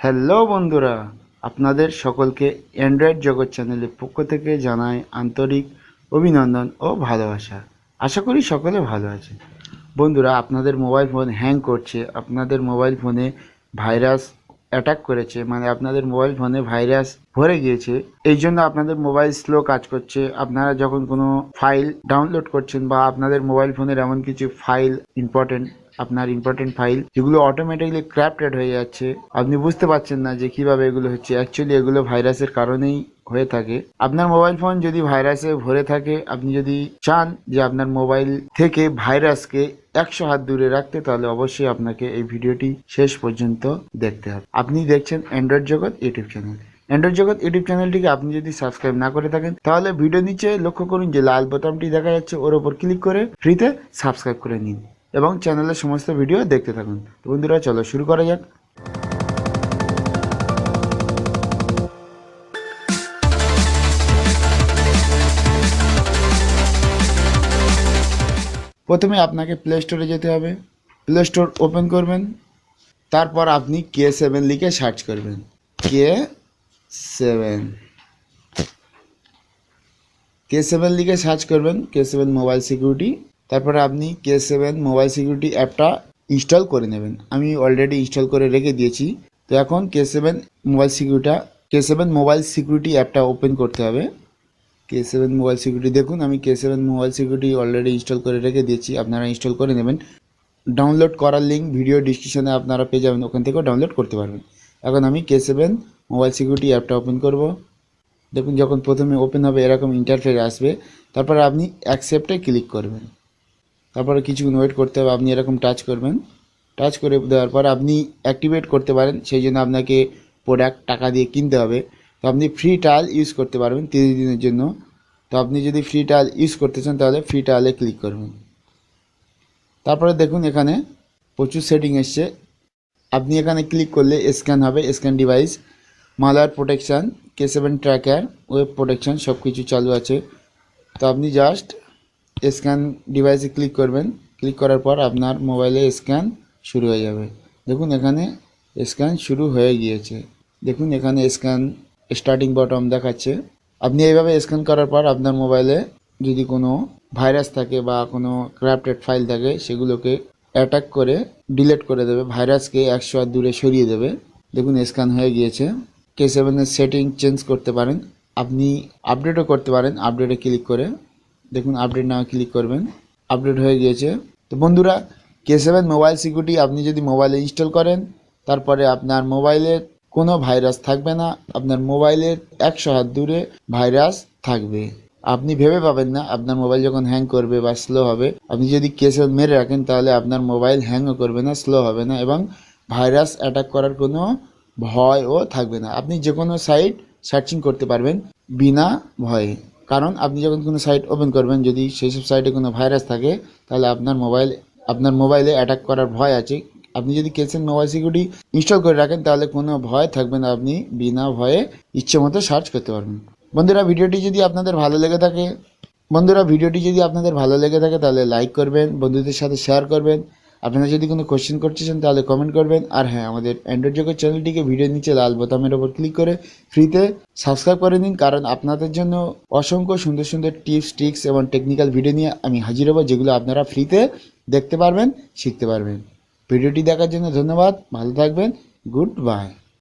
Hello বন্ধুরা, আপনাদের সকলকে অ্যান্ড্রয়েড জগৎ চ্যানেলের পক্ষ থেকে জানাই আন্তরিক অভিনন্দন ও ভালোবাসা। আশা করি সকলে ভালো আছে বন্ধুরা, আপনাদের মোবাইল ফোন হ্যাং করছে। আপনাদের মোবাইল ফোনে ভাইরাস অ্যাটাক করেছে। মানে আপনাদের মোবাইল ফোনে ভাইরাস ভরে গিয়েছে। এই জন্য আপনাদের মোবাইল স্লো কাজ করছে। আপনারা যখন কোনো ফাইল ডাউনলোড করছেন বা আপনাদের মোবাইল ফোনের এমন কিছু ফাইল ইম্পর্টেন্ট আপনার ইম্পর্টেন্ট ফাইল যেগুলো অটোমেটিকলি ক্র্যাপ্টেড হয়ে যাচ্ছে। আপনি বুঝতে পারছেন না যে কীভাবে এগুলো হচ্ছে। অ্যাকচুয়ালি এগুলো ভাইরাসের কারণেই হয়ে থাকে। আপনার মোবাইল ফোন যদি ভাইরাসে ভরে থাকে, আপনি যদি চান যে আপনার মোবাইল থেকে ভাইরাসকে একশো হাত দূরে রাখতে, তাহলে অবশ্যই আপনাকে এই ভিডিওটি শেষ পর্যন্ত দেখতে হবে। আপনি দেখছেন Android Jagat YouTube channel Android Jagat YouTube চ্যানেলটিকে আপনি যদি সাবস্ক্রাইব না করে থাকেন, তাহলে ভিডিও নিচে লক্ষ্য করুন যে লাল বোতামটি দেখা যাচ্ছে। ওর ওপর ক্লিক করে ফ্রিতে সাবস্ক্রাইব করে নিন। এবং চ্যানেলের সমস্ত ভিডিও দেখতে থাকুন। তো বন্ধুরা, চলো শুরু করা যাক। প্রথমে আপনাকে প্লে স্টোরে যেতে হবে। প্লে স্টোর ওপেন করবেন। তারপর আপনি কে সেভেন লিখে সার্চ করবেন। কে সেভেন কে সেভেন লিখে সার্চ করবেন। কে সেভেন মোবাইল সিকিউরিটি তারপরে আপনি কে সেভেন মোবাইল সিকিউরিটি অ্যাপটা ইনস্টল করে নেবেন। আমি অলরেডি ইনস্টল করে রেখে দিয়েছি। তো এখন K seven mobile security K seven mobile security অ্যাপটা ওপেন করতে হবে। কে সেভেন মোবাইল সিকিউরিটি দেখুন, আমি K seven mobile security already install করে রেখে দিয়েছি। আপনারা ইনস্টল করে নেবেন। ডাউনলোড করার লিঙ্ক ভিডিও ডিসক্রিপশনে আপনারা পেয়ে যাবেন। ওখান থেকেও ডাউনলোড করতে পারবেন। এখন আমি কে সেভেন মোবাইল সিকিউরিটি অ্যাপটা ওপেন করব। দেখুন যখন প্রথমে ওপেন হবে, এরকম ইন্টারফেস আসবে। তারপরে আপনি অ্যাকসেপ্টে ক্লিক করবেন। তারপরে কিছুক্ষণ ওয়েট করতে হবে, আপনি এরকম টাচ করবেন। টাচ করে দেওয়ার পর আপনি অ্যাক্টিভেট করতে পারেন, সেই জন্য আপনাকে প্রোডাক্ট টাকা দিয়ে কিনতে হবে। তো আপনি ফ্রি ট্রায়াল ইউজ করতে পারবেন তিরিশ দিনের জন্য। তো আপনি যদি ফ্রি ট্রায়াল ইউজ করতে চান, তাহলে ফ্রি ট্রায়ালে ক্লিক করবেন। তারপরে দেখুন এখানে প্রচুর সেটিং এসছে। আপনি এখানে ক্লিক করলে স্ক্যান হবে scan device malware protection K seven tracker web protection সব কিছু চালু আছে। তো আপনি জাস্ট স্ক্যান ডিভাইসে ক্লিক করবেন। ক্লিক করার পর আপনার মোবাইলে স্ক্যান শুরু হয়ে যাবে। দেখুন, এখানে স্ক্যান শুরু হয়ে গিয়েছে। দেখুন, এখানে স্ক্যান স্টার্টিং বটম দেখাচ্ছে। আপনি এইভাবে স্ক্যান করার পর আপনার মোবাইলে যদি কোনো ভাইরাস থাকে বা কোনো ক্রাফটেড ফাইল থাকে, সেগুলোকে অ্যাটাক করে ডিলিট করে দেবে। ভাইরাসকে একশো হাত দূরে সরিয়ে দেবে। দেখুন স্ক্যান হয়ে গিয়েছে। কে সেভেনের সেটিং চেঞ্জ করতে পারেন। আপনি আপডেটও করতে পারেন আপডেটে ক্লিক করে। দেখুন আপডেট নাও ক্লিক করবেন। আপডেট হয়ে গিয়েছে। তো বন্ধুরা কে সেভেন মোবাইল সিকিউরিটি আপনি যদি মোবাইলে ইনস্টল করেন, তারপরে আপনার মোবাইলের কোনো ভাইরাস থাকবে না, আপনার মোবাইলের একশো হাত দূরে ভাইরাস থাকবে। আপনি ভেবে পাবেন না, আপনার মোবাইল যখন হ্যাং করবে বা স্লো হবে, আপনি যদি কেসে মেরে রাখেন, তাহলে আপনার মোবাইল হ্যাংও করবে না স্লো হবে না এবং ভাইরাস অ্যাটাক করার কোনো ভয়ও থাকবে না। আপনি যে কোনো সাইট সার্চিং করতে পারবেন বিনা ভয়ে। কারণ আপনি যখন কোনো সাইট ওপেন করবেন, যদি সেই সব সাইটে কোনো ভাইরাস থাকে, তাহলে আপনার মোবাইল আপনার মোবাইলে অ্যাটাক করার ভয় আছে। আপনি যদি কেসেন মোবাইল সিকিউরিটি ইনস্টল করে রাখেন, তাহলে কোনো ভয় থাকবে না, আপনি বিনা ভয়ে ইচ্ছে মতো সার্চ করতে পারবেন। বন্ধুরা, ভিডিওটি যদি আপনাদের ভালো লেগে থাকে, বন্ধুরা, ভিডিওটি যদি আপনাদের ভালো লেগে থাকে, তাহলে লাইক করবেন, বন্ধুদের সাথে শেয়ার করবেন। আপনারা যদি কোনো কোয়েশ্চেন করতে চান, তাহলে কমেন্ট করবেন। আর হ্যাঁ আমাদের অ্যান্ড্রয়েড জগৎ চ্যানেলটিকে ভিডিওর নিচে লাল বোতামের ওপর ক্লিক করে ফ্রিতে সাবস্ক্রাইব করে নিন। কারণ আপনাদের জন্য অসংখ্য সুন্দর সুন্দর টিপস ট্রিক্স এবং টেকনিক্যাল ভিডিও নিয়ে আমি হাজির হব, যেগুলো আপনারা ফ্রিতে দেখতে পারবেন, শিখতে পারবেন। ভিডিওটি দেখার জন্য ধন্যবাদ। ভালো থাকবেন। Good bye